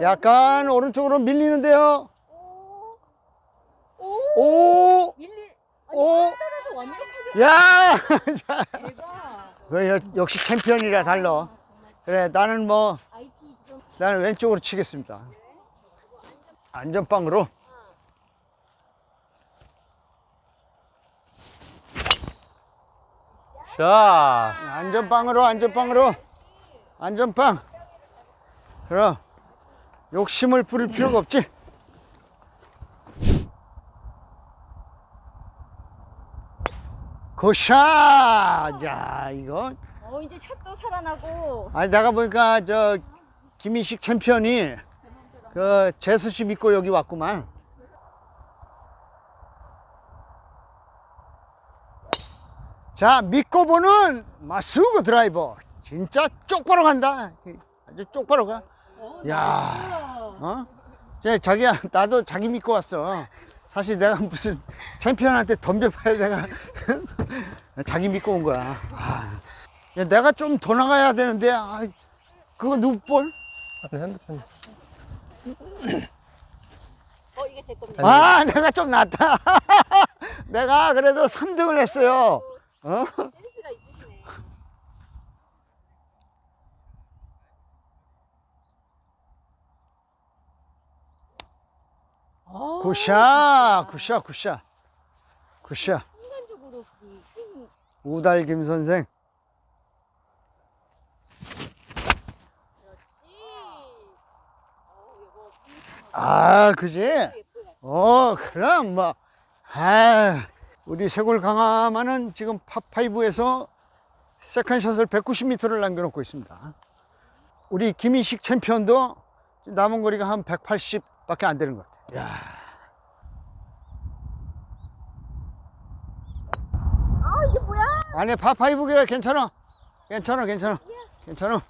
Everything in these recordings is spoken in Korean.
약간 오른쪽으로 밀리는데요. 오. 오, 밀리. 오. 아니 따라서 완벽하게. 야! 대박. 그 여- 역시 챔피언이라 달러. 그래, 나는 뭐. 나는 왼쪽으로 치겠습니다. 안전빵으로. 자, 안전빵으로, 안전빵으로. 안전빵. 그럼, 욕심을 부릴 필요가 없지. 굿샷! 자, 이거. 어 이제 샷도 살아나고. 아니, 내가 보니까 저, 김희식 챔피언이 그, 제수 씨 믿고 여기 왔구만. 자, 믿고 보는 마스우고 드라이버. 진짜 쪽바로 간다. 아주 쪽바로 가. 어, 야. 어? 제 자기야, 나도 자기 믿고 왔어. 사실 내가 무슨 챔피언한테 덤벼봐야 내가 자기 믿고 온 거야. 아, 야, 내가 좀 더 나가야 되는데, 아, 그거 누구 볼? 핸드폰. 어 이게 제 겁니다. 아, 내가 좀 낫다. 내가 그래도 3등을 했어요. 어? 센스가 있으시네. 아, 굿샷, 굿샷, 굿샷. 굿샷. 순간적으로 그 스윙. 우달 김 선생. 그렇지. 어 이거 아, 그지? 예쁘다. 어, 그럼 뭐, 아, 우리 세골 강화만은 지금 파5에서 세컨샷을 190m를 남겨놓고 있습니다. 우리 김희식 챔피언도 남은 거리가 한 180밖에 안 되는 것 같아요. 야, 아 이게 아니 파5가 괜찮아, 괜찮아, 괜찮아, 괜찮아.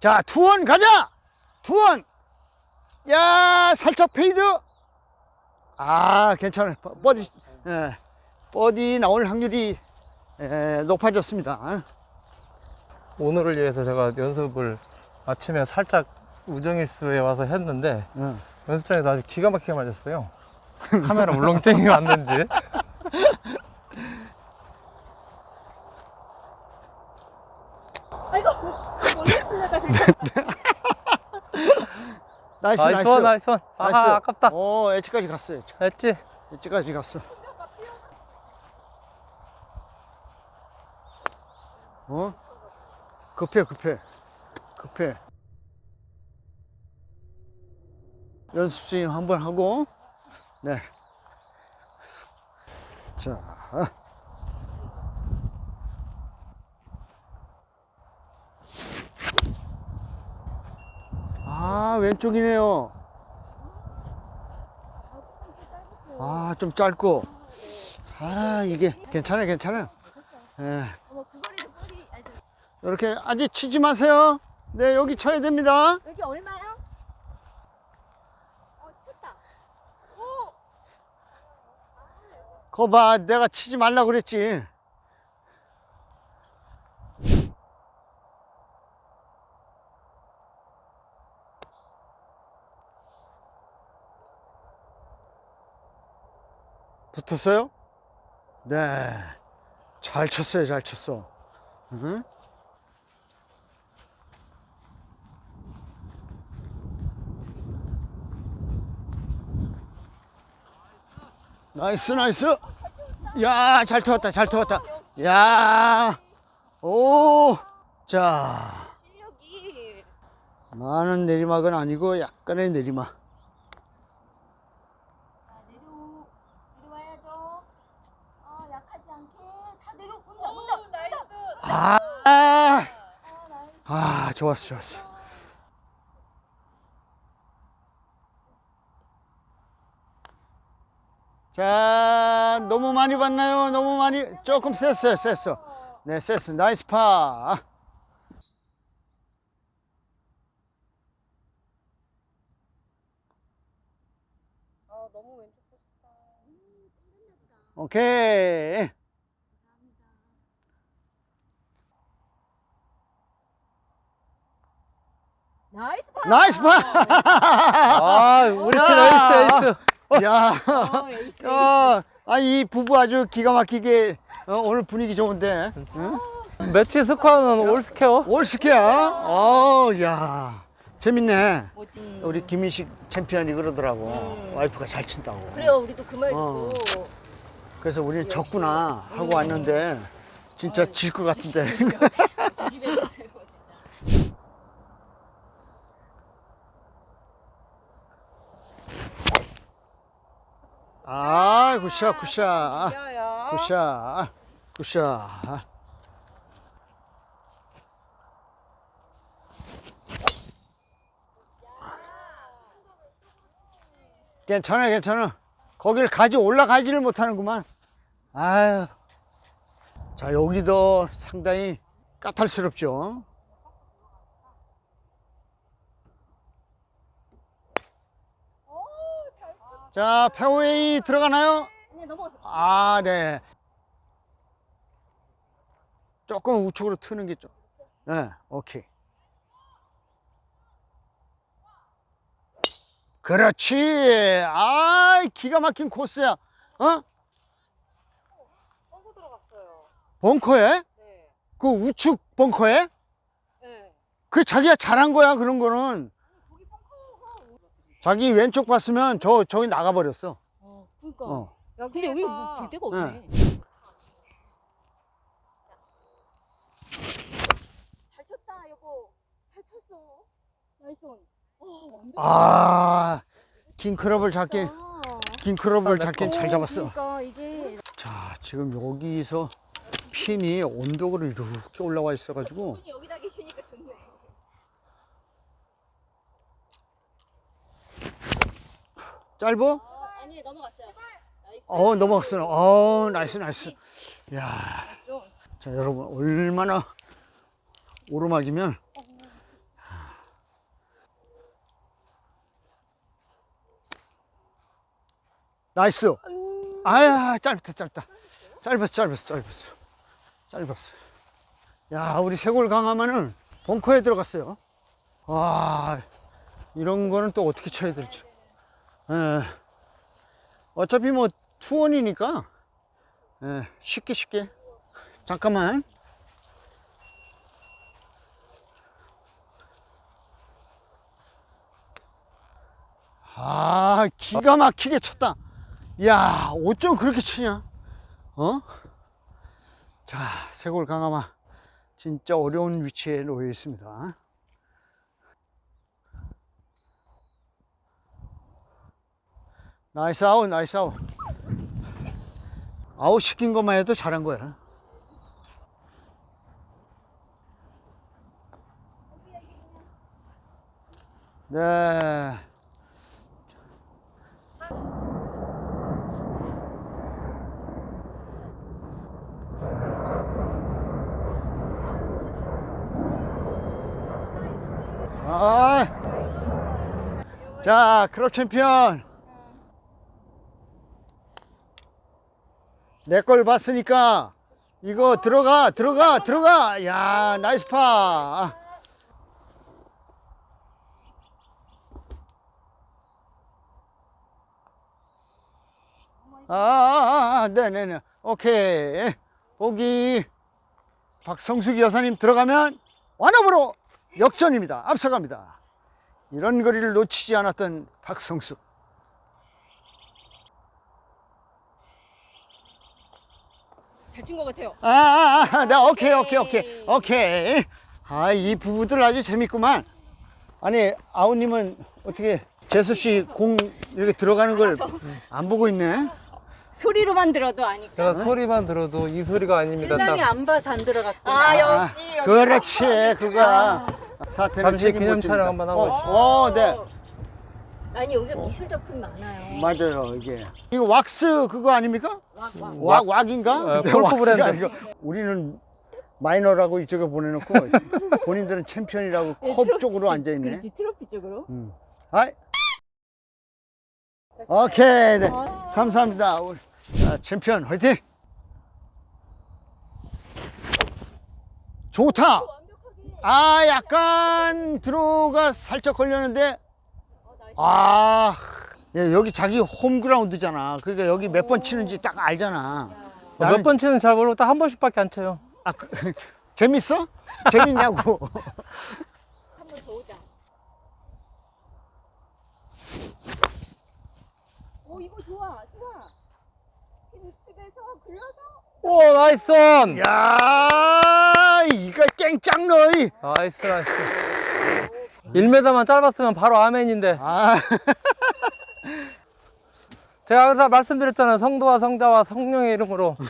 자, 투원 가자! 투원! 야, 살짝 페이드! 아, 괜찮아. 버- 버디, 예, 버디 나올 확률이 예, 높아졌습니다. 오늘을 위해서 제가 연습을 아침에 살짝 우정일수에 와서 했는데 어. 연습장에서 아주 기가 막히게 맞았어요. 카메라 울렁증이 왔는지. 아이고 나이스, 나이스 나이스. 원, 나이스 원. 나이스. 아하, 아깝다. 오, 엣지까지 갔어, 엣지. 했지? 엣지까지 갔어. 어? 급해, 급해. 급해. 연습 스윙 한번 하고, 네. 자. 아, 왼쪽이네요. 아, 좀 짧고. 아, 이게 괜찮아요, 괜찮아요. 예. 이렇게 아직 치지 마세요. 네, 여기 쳐야 됩니다. 여기 얼마야? 어 쳤다. 오. 거 봐, 내가 치지 말라 그랬지. 붙었어요? 네. 잘 쳤어요, 잘 쳤어. 응? 나이스, 나이스. 야, 잘 태웠다, 잘 태웠다. 야, 오, 자, 실력이 많은 내리막은 아니고 약간의 내리막. 아. 아, 좋았어, 좋았어. 자, 너무 많이 봤나요? 너무 많이, 조금 셌어요, 셌어. 네, 셌어. 나이스 파. 오케이. 나이스 파! 나이스 파! 아, 우리 팀 나이스, 나이스. 야, 어. 야, 아, 이 부부 아주 기가 막히게 어, 오늘 분위기 좋은데. 응? 매치 스코어는 올스케어. 올스케야? 어, 야, 재밌네. 멋진. 우리 김인식 챔피언이 그러더라고. 음. 와이프가 잘 친다고. 그래요, 우리도 그 말 어. 듣고. 그래서 우리는 졌구나 하고 왔는데 진짜 질 것 같은데. 조심해주세요. 진짜. 아, 굿샷, 굿샷. 이겨요. 굿샷. 굿샷. 괜찮아, 괜찮아. 거길 가지 올라가지를 못하는구만. 아유. 자, 여기도 상당히 까탈스럽죠. 자, 페어웨이 들어가나요? 네, 넘어갔어. 아, 네. 조금 우측으로 트는 게 좀. 네, 오케이. 그렇지. 아, 기가 막힌 코스야. 어? 뻥고 들어갔어요. 벙커에? 네. 그 우측 벙커에? 네. 그 자기가 잘한 거야, 그런 거는. 자기 왼쪽 봤으면 저, 저기 나가버렸어. 어, 그니까. 어. 야, 근데 여기 뭐볼 데가 네. 없네. 잘 쳤다, 여보. 잘 쳤어. 나이스 온. 어. 아, 긴 클럽을 잡긴, 아, 긴 클럽을 잡긴 잘 잡았어. 그러니까 이게 자, 지금 여기서 핀이 온도로 이렇게 올라와 있어가지고 여기다 계시니까 좋네. 짧어? 어, 아니 넘어갔어요. 어, 넘어갔어. 어, 나이스, 나이스. 야. 자, 여러분, 얼마나 오르막이면. 나이스. 아야, 짧다, 짧다. 짧았어, 짧았어, 짧았어. 짧았어. 야, 우리 세골 강하면은 벙커에 들어갔어요. 와, 이런 거는 또 어떻게 쳐야 될지. 예. 어차피 뭐 투원이니까 예, 쉽게 쉽게. 잠깐만. 아 기가 막히게 쳤다. 야 어쩜 그렇게 치냐? 어? 자 세골 강아마. 진짜 어려운 위치에 놓여 있습니다 나이스 아웃 나이스 아웃. 아웃 시킨 것만 해도 잘한 거야. 네. 아, 자, 클럽 챔피언. 내 걸 봤으니까 이거 들어가, 들어가, 들어가. 야, 나이스 파. 아, 아, 아, 네네네. 오케이. 보기. 박성숙 여사님 들어가면 완업으로 역전입니다. 앞서갑니다. 이런 거리를 놓치지 않았던 박성숙. 잘 친 것 같아요. 아, 아, 아, 네, 오케이, 오케이, 오케이, 오케이. 아, 이 부부들 아주 재밌구만. 아니, 아우님은 어떻게 재수 씨 공 이렇게 들어가는 걸 안 보고 있네? 소리로만 들어도 아니까. 제가 소리만 들어도 이 소리가 아닙니다. 신랑이 딱 안 봐서 안 들어갔구나. 아 역시. 아, 역시. 그렇지, 그가 사태를 잠시 책임 기념 못 촬영. 한번 하고 어, 어, 네. 아니 여기 미술 작품이 많아요. 맞아요, 이게. 이거 왁스 그거 아닙니까? 왁, 왁. 왁, 왁인가? 어, 네, 골프 왁스가 브랜드. 아니고. 우리는 마이너라고 이쪽에 보내놓고 본인들은 챔피언이라고 네, 컵 트로- 쪽으로 앉아 있네. 그렇지 트로피 쪽으로. 음. 아이. 오케이, 네. 감사합니다. 우리, 아, 챔피언 화이팅! 좋다! 완벽하게. 아, 약간 들어가 살짝 걸렸는데, 아, 예, 여기 자기 홈그라운드잖아. 그러니까 여기 몇 번 치는지 딱 알잖아. 나는- 몇 번 치는 잘 모르고 딱 한 번씩밖에 안 쳐요. 아, 그, 재밌어? 재밌냐고. 한 번 더 오자. 오 이거 좋아 좋아. 이 우측에서 굴러서 오, 나이스 온! 야, 이거 깽짱 너이. 나이스, 나이스. 1m만 짧았으면 바로 아멘인데. 아, 제가 항상 말씀드렸잖아요. 성도와 성자와 성령의 이름으로.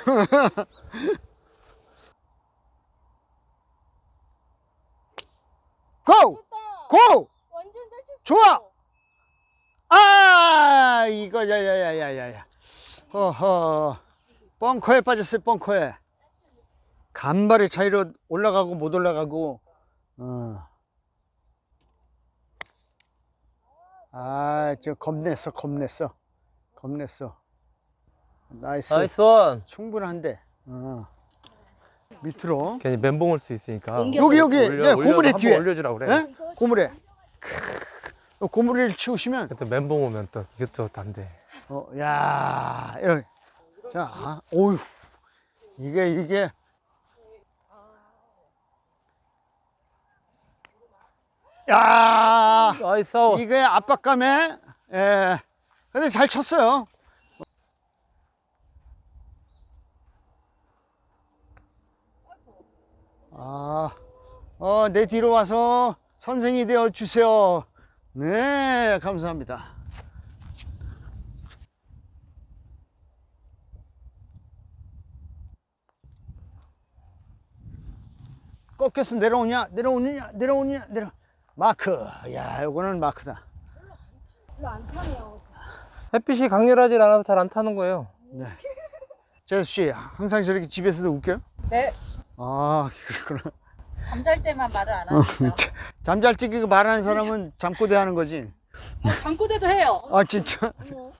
고! 고! 완전 잘 쳤어. 좋아. 아, 이거, 야, 야, 야, 야, 야, 야. 허허. 벙커에 빠졌어요, 벙커에. 간발의 차이로 올라가고 못 올라가고, 어. 아, 저 겁냈어, 겁냈어. 겁냈어. 나이스. 나이스 원! 충분한데. 어. 밑으로. 괜히 멘붕 올 수 있으니까. 여기, 여기, 올려, 네, 고무래 한번 뒤에. 올려주라 그래. 예? 고무래. 크, 고무래를 치우시면 또 멘붕 오면 또 이것도 안 돼. 어, 야, 이런. 자, 오휴. 이게, 이게. 야, 나이스 아웃. 이게 압박감에, 예. 근데 잘 쳤어요. 아, 어, 내 뒤로 와서 선생이 되어 주세요. 네, 감사합니다. 꺾여서 내려오냐, 내려오느냐, 내려오느냐, 내려. 마크. 야, 요거는 마크다. 별로 안 타네요. 햇빛이 강렬하지 않아서 잘 안 타는 거예요. 네. 재수 씨, 항상 저렇게 집에서도 웃겨요? 네. 아, 그렇구나. 잠잘 때만 말을 안 어. 자, 잠잘 때그 말하는 사람은 잠꼬대 하는 거지. 어, 잠꼬대도 해요. 아, 진짜. 어머.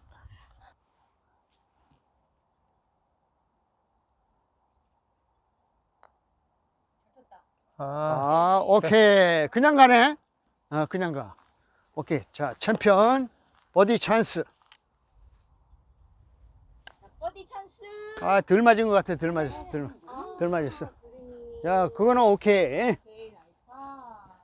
아, 아, 오케이. 그냥 가네. 아, 그냥 가. 오케이. 자, 챔피언. 버디 찬스. 버디 찬스. 아, 덜 맞은 것 같아. 덜 맞았어. 덜, 덜 맞았어. 야, 그거는 오케이. 아.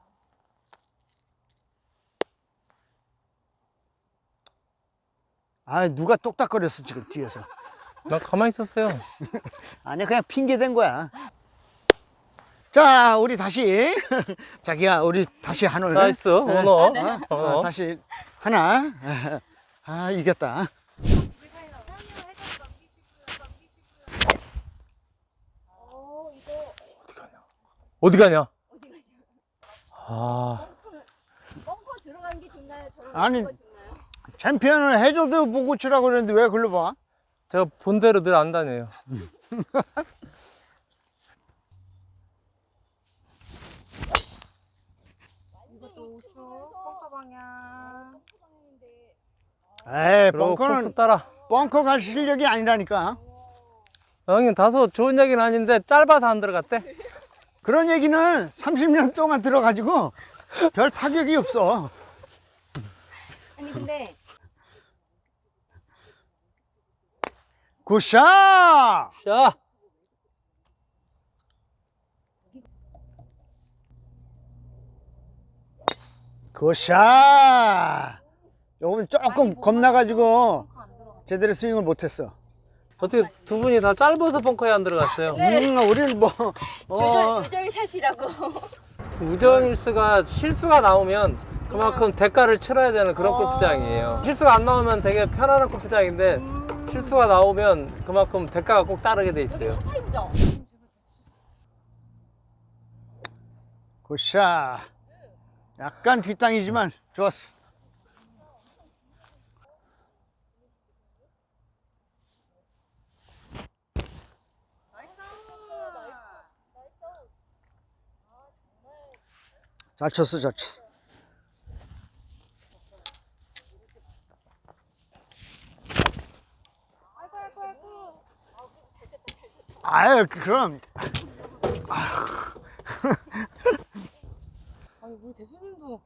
아, 누가 똑딱거렸어, 지금 뒤에서. 난 가만히 있었어요. 아니야, 그냥 핑계 댄 거야. 자, 우리 다시. 자기야, 우리 다시 한 올. 나이스, 원어. 어? 어, 원어. 다시 하나. 아, 이겼다. 어, 어디 가냐? 아, 벙커 들어간 게 좋나요? 저런 아니. 좋나요? 챔피언을 해줘도 보고 치라고 그랬는데 왜 글로 봐? 제가 본대로 늘 안 다녀요. 이것도 우측 벙커 방향. 에이, 그리고 벙커는 따라. 벙커 갈 실력이 아니라니까. 형님 다소 좋은 얘기는 아닌데 짧아서 안 들어갔대. 그런 얘기는 30년 동안 들어가지고 별 타격이 없어. 아니 근데 굿샷! 자, 굿샷! 요건 조금 겁나가지고. 제대로 스윙을 못했어. 어떻게 두 분이 다 짧아서 벙커에 안 들어갔어요? 음, 우리는 뭐, 어, 조절 샷이라고. 우정일스가 실수가 나오면 그만큼 대가를 치러야 되는 그런 어. 골프장이에요. 실수가 안 나오면 되게 편안한 골프장인데 실수가 나오면 그만큼 대가가 꼭 따르게 돼 있어요. 타임죠. 굿샷. 약간 뒷땅이지만 좋았어. 잘 쳤어, 잘 쳤어. 아이고 아이고 아이고. 아유, 그럼. 우리 대표님도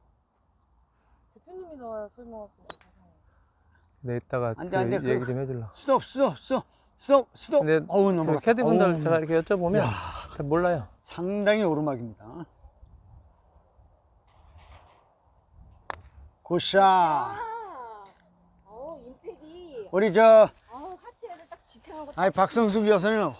대표님이 나와야 설명할 수 있어. 네, 이따가 안 돼, 그안 돼, 얘기 좀 해줄라. 스톱, 스톱, 스톱, 스톱, 스톱. 근데 어우, 너무. 그 캐디 분들 제가 이렇게 여쭤보면 야. 잘 몰라요. 상당히 오르막입니다. 굿샷. 아, 어 임팩이. 우리 저, 아 하체를 딱 지탱하고. 아니, 박성숙 여사는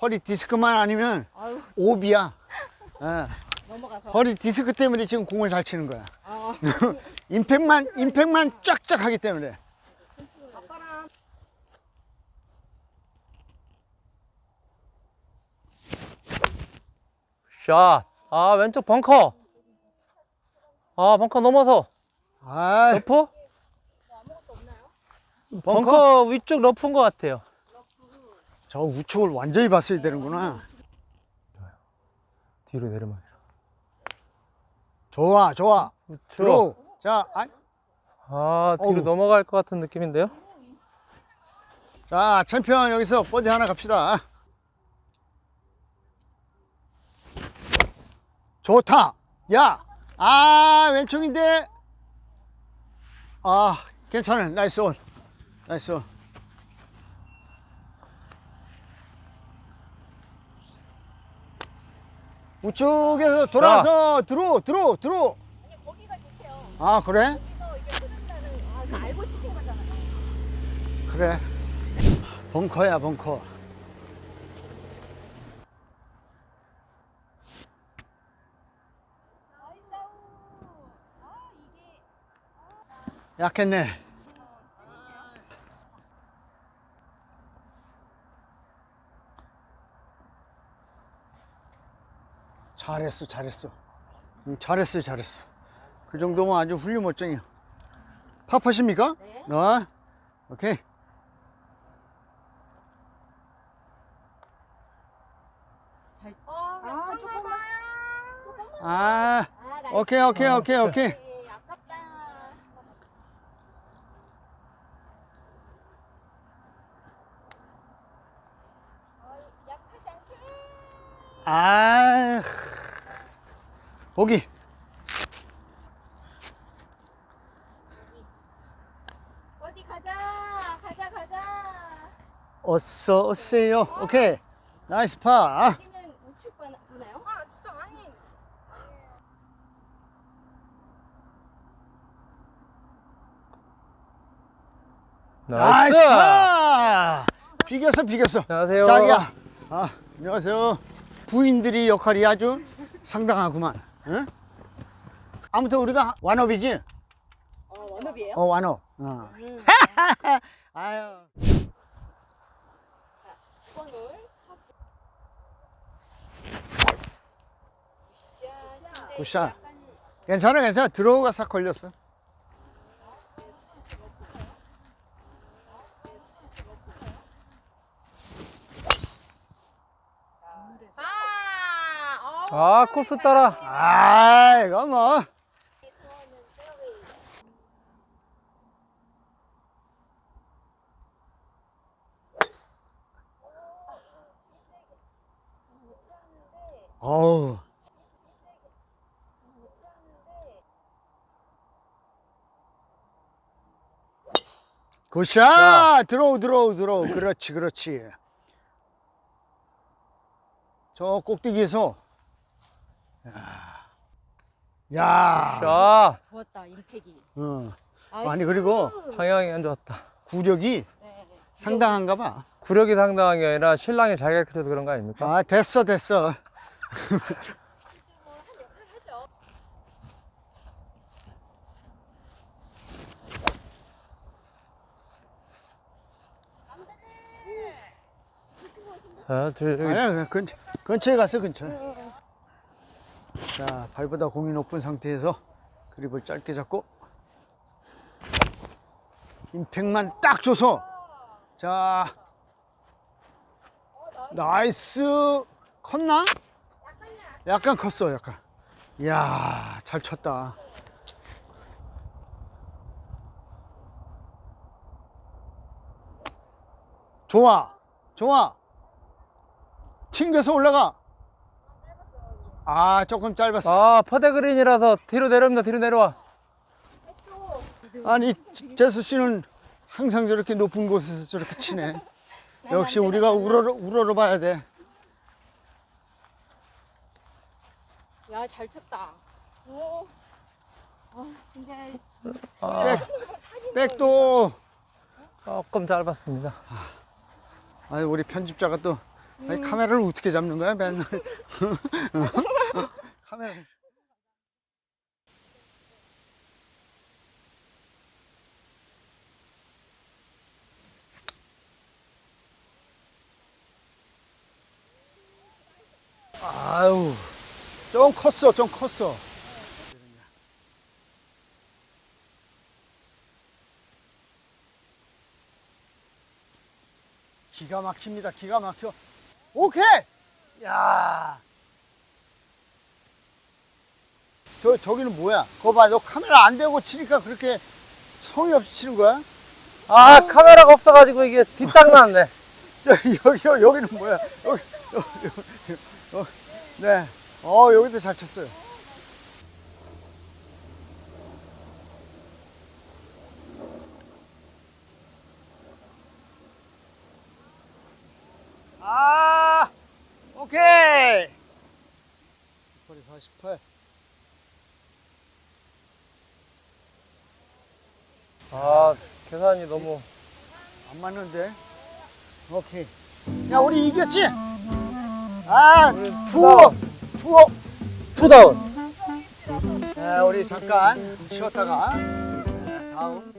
허리 디스크만 아니면 아유 오비야. 예. 넘어가서. 허리 디스크 때문에 지금 공을 잘 치는 거야. 아 임팩만, 임팩만 쫙쫙 하기 때문에. 아빠랑 샷. 아, 왼쪽 벙커. 아, 벙커 넘어서. 아, 러프? 벙커? 벙커 위쪽 러프인 것 같아요. 저 우측을 완전히 봤어야 되는구나. 뒤로 내려만. 좋아, 좋아. 들어. 자, 아, 아, 뒤로 어우. 넘어갈 것 같은 느낌인데요? 자, 챔피언 여기서 버디 하나 갑시다. 좋다. 야, 아, 왼쪽인데. 아, 괜찮아. 나이스 온. 나이스 온. 우측에서 돌아서 들어, 들어, 들어. 아니 거기가 좋대요. 아, 그래? 거기서 이게 흐른다는 아 알고 치신 거잖아요. 그래. 벙커야, 벙커. 나이스 아 이게 약했네. 잘했어, 잘했어. 응, 잘했어, 잘했어. 그 정도면 아주 훌륭 멋쟁이야. 파퍼십니까? 네. 어? 오케이. 아 조금만 조금만. 아, 아. 오케이, 오케이, 오케이, 오케이. 예, 아깝다. 어, 약하지 않게. 아, 보기. 어디 가자. 가자 가자. 어서 오세요. 오케이. 나이스 파. 여기는 우측 봐- 보나요? 아 진짜 아니. 나이스 나이스! 파. 비겼어, 비겼어. 안녕하세요. 자기야. 아, 안녕하세요. 부인들이 역할이 아주 상당하구만. 응? 아무튼 우리가 완업이지? 어 원업이에요? 어, 완업. 어. 아유. 번을 굿샷. 괜찮아, 괜찮아. 들어오가 싹 걸렸어. 아, 코스 따라. 아, 이거 뭐. 어우. 굿샷! 들어오, 들어오, 들어오. 그렇지, 그렇지. 저 꼭대기에서. 야. 야. 자, 좋았다 임팩이. 어. 아니, 그리고 방향이 안 좋았다. 구력이 네. 상당한가 봐. 구력이 상당한 게 아니라 신랑이 잘 가르쳐서 그런 거 아닙니까? 아, 됐어, 됐어. 자, 저, 여기 아니야, 그냥 근, 근처에 갔어, 근처에. 자, 발보다 공이 높은 상태에서 그립을 짧게 잡고 임팩만 딱 줘서 자, 나이스 컸나? 약간 컸어, 약간. 이야, 잘 쳤다. 좋아, 좋아. 튕겨서 올라가. 아, 조금 짧았어. 아 퍼대 그린이라서 뒤로 내려옵니다 뒤로 내려와 아니, 재수 씨는 항상 저렇게 높은 곳에서 저렇게 치네. 역시 우리가 우러러, 우러러 봐야 돼. 야, 잘 쳤다. 오. 아, 근데 아, 백, 백도. 조금 짧았습니다 아유, 우리 편집자가 또 아니, 카메라를 어떻게 잡는 거야, 맨날. 카메라를. 아유, 좀 컸어, 좀 컸어. 기가 막힙니다. 기가 막혀. 오케이! 야. 저, 저기는 뭐야? 그거 봐. 너 카메라 안 대고 치니까 그렇게 성의 없이 치는 거야? 아 카메라가 없어가지고 이게 뒷땅 났네 여기, 여기, 여기, 여기는 뭐야? 여기, 여기, 여기, 어, 네. 어, 여기도 잘 쳤어요. 아, 오케이. 48. 아 계산이 너무 안 맞는데? 오케이. 야, 우리 이겼지? 아, 투어! 투어! 투다운 네, 우리 잠깐 쉬었다가 네, 다음